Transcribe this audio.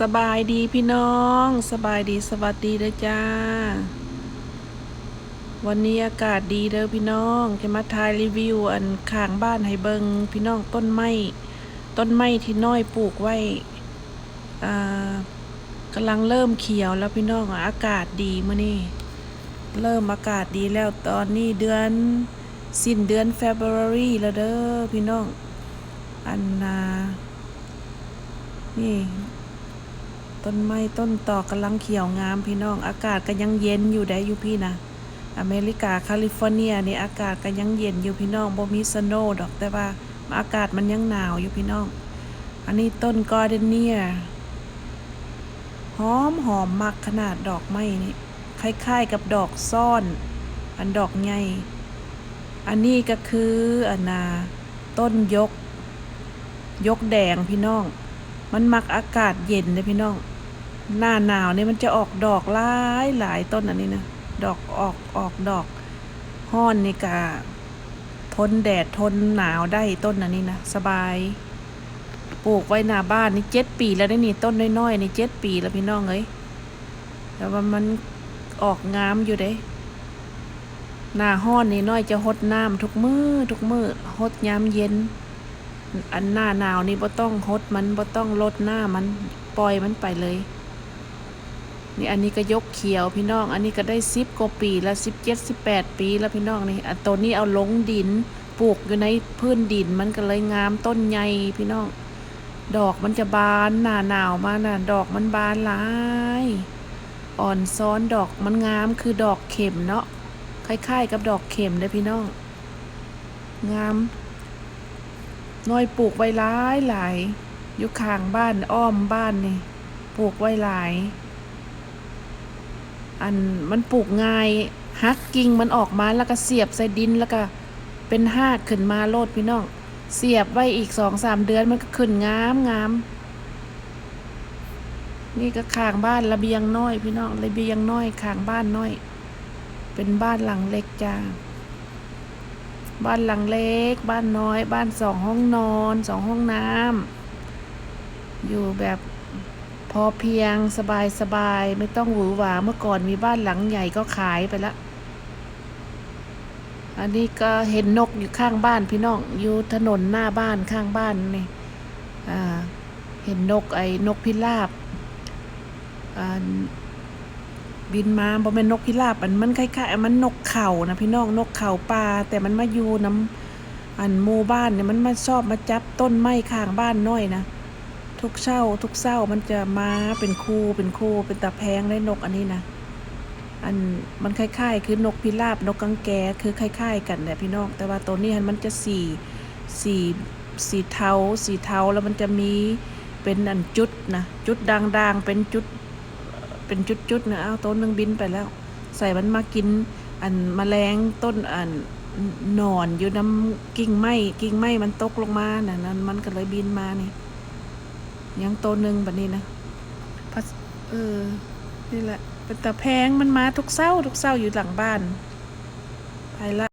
สบายดีพี่น้อง สบายดีสวัสดีเด้อจ้า วันนี้อากาศดีเด้อพี่น้องจะมาถ่ายรีวิวอันข้างบ้านให้เบิงพี่น้องต้นไม้ต้นไม้ที่น้อยปลูกไว้อ่ากำลังเริ่มเขียวแล้วพี่น้องอากาศดีมื้อนี้เริ่มอากาศดีแล้วตอนนี้เดือนสิ้นเดือน February แล้วเด้อพี่น้องอันนานี่ ต้นไม้ต้นตอกกำลังเขียวงามพี่น้อง อากาศก็ยังเย็นอยู่ได้อยู่พี่นะอเมริกาแคลิฟอร์เนียนี่อากาศก็ยังเย็นอยู่พี่น้องบ่มีสโนว์ดอกแต่ว่าอากาศมันยังหนาวอยู่พี่น้อง อันนี้ต้นกอร์เดเนียหอมหอมมักขนาดดอกไม้นี่คล้ายๆกับดอกซ่อน อันดอกใหญ่อันนี้ก็คืออันนาต้นยก ยกแดงพี่น้อง มันมักอากาศเย็นเลยพี่น้อง หน้าหนาวนี่มันจะออกดอกหลายหลายต้นอันนี้นะ ดอกออกออกดอกห้อนนี่กะทนแดดทนหนาวได้ต้นอันนี้นะ สบาย ปลูกไว้หน้าบ้านนี่เจ็ดปีแล้วได้นี่ต้นน้อยๆนี่เจ็ดปีแล้วพี่น้องเอ้ยแต่ว่ามันออกงามอยู่เด้หน้าห้อนนี่น้อยจะหดน้ำทุกมือ้อทุกมือ้อหดยามเย็น อันหน้าหนาวนี่บ่ต้องหดมันบ่ต้องลดหน้ามันปล่อยมันไปเลย นี่อันนี้ก็ยกเขียวพี่น้อง อันนี้ก็ได้สิบกว่าปีแล้วสิบเจ็ดสิบแปดปีแล้วพี่น้องนี่อันตัวนี้เอาลงดินปลูกอยู่ในพื้นดินมันก็เลยงามต้นใหญ่พี่น้อง ดอกมันจะบานหนาหนาวมาน่ะดอกมันบานหลาย อ่อนซ้อนดอกมันงามคือดอกเข็มเนาะคล้ายๆ กับดอกเข็มเลยพี่น้อง งามน้อยปลูกไว้หลายหลายอยู่ข้างบ้านอ้อมบ้านนี่ปลูกไว้หลาย อันมันปลูกง่ายฮักกิ่งมันออกมาแล้วก็เสียบใส่ดินแล้วก็เป็นหากขึ้นมาโลดพี่น้อง เสียบไว้อีกสองสามเดือนมันก็ขึ้นงามงามนี่ก็ข้างบ้านระเบียงน้อย พี่น้องระเบียงน้อยข้างบ้านน้อย เป็นบ้านหลังเล็กจ้าบ้านหลังเล็ก บ้านน้อย บ้านสองห้องนอนสองห้องน้ำอยู่แบบ พอเพียงสบายสบายไม่ต้องหวือหวาเมื่อก่อนมีบ้านหลังใหญ่ก็ขายไปละอันนี้ก็เห็นนกอยู่ข้างบ้านพี่น้องอยู่ถนนหน้าบ้านข้างบ้านนี่เห็นนกไอ้นกพิราบบินมาบ่แม่นนกพิราบอันมันคล้ายๆมันนกเขานะพี่น้องนกเข่าป่าแต่มันมาอยู่น้ำอันหมู่บ้านเนี่ยมันมาชอบมาจับต้นไม้ข้างบ้านน้อยนะ ทุกเช้า ทุกเช้ามันจะมาเป็นคู่เป็นคู่เป็นตาแพงได้นกอันนี้นะอันมันคล้ายๆ คือนกพิราบนกกังแกคือคล้าย ๆ กันแหละพี่น้องแต่ว่าตัวนี้มันจะสีสีสีเทาสีเทาแล้วมันจะมีเป็นอันจุดนะจุดด่างๆเป็นจุดเป็นจุดๆนะเอาต้นนึงบินไปแล้ว ใส่มันมากินอันมแมลงต้นอันนอนอยู่น้ำกิ่งไม้กิ่งไม้มันตกลงมาน่ะนั้นมันก็เลยบินมานี่ ยังต้นหนึ่งแบบนี้นะพัสเออ นี่แหละ เป็นตะแพงมันมาทุกเศร้า ทุกเศร้าอยู่หลังบ้าน ไปละ